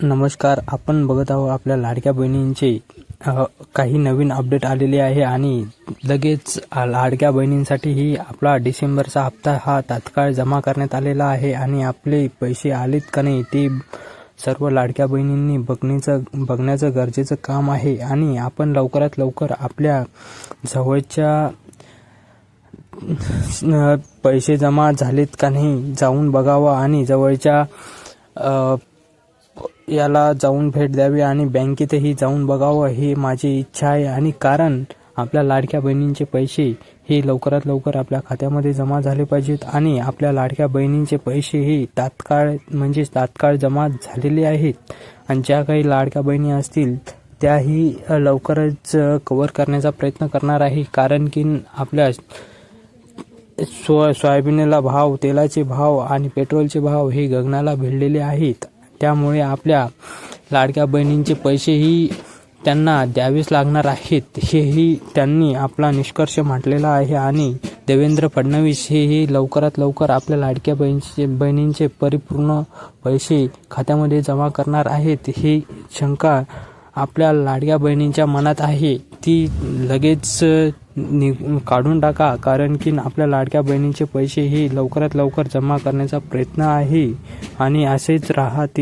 नमस्कार आपण बघत आहोत आपल्या लाडक्या बहिणींचे काही नवीन अपडेट आलेले आहे आणि लगेच लाडक्या बहिणींसाठी ही आपला डिसेंबरचा हप्ता हा तात्काळ जमा करण्यात आलेला आहे आणि आपले पैसे आलेत का नाही ते सर्व लाडक्या बहिणींनी बघण्याचं बघण्याचं गरजेचं काम आहे आणि आपण लवकरात लवकर आपल्या जवळच्या पैसे जमा झालेत का नाही जाऊन बघावं आणि जवळच्या याला जाऊन भेट द्यावी आणि बँकेतही जाऊन बघावं ही माझी इच्छा आहे. आणि कारण आपल्या लाडक्या बहिणींचे पैसे हे लवकरात लवकर आपल्या खात्यामध्ये जमा झाले पाहिजेत आणि आपल्या लाडक्या बहिणींचे पैसे हे तात्काळ म्हणजेच तात्काळ जमा झालेले आहेत. आणि ज्या काही लाडक्या बहिणी असतील त्याही लवकरच कवर करण्याचा प्रयत्न करणार आहे. कारण की आपल्या सो सोयाबीनला भाव तेलाचे भाव आणि पेट्रोलचे भाव हे गगनाला भिडलेले आहेत. त्यामुळे आपल्या लाडक्या बहिणींचे पैसेही त्यांना द्यावेच लागणार आहेत. हेही त्यांनी आपला निष्कर्ष मांडलेला आहे आणि देवेंद्र फडणवीस हेही लवकरात लवकर आपल्या लाडक्या बहिणीचे बहिणींचे परिपूर्ण पैसे खात्यामध्ये जमा करणार आहेत. ही शंका आपल्या लाडक्या बहिणींच्या मनात आहे. ती लगेच नि काढून टाका कारण की आपल्या लाडक्या बहिणींचे पैसे हे लवकरात लवकर जमा करण्याचा प्रयत्न आहे आणि असेच राहतील.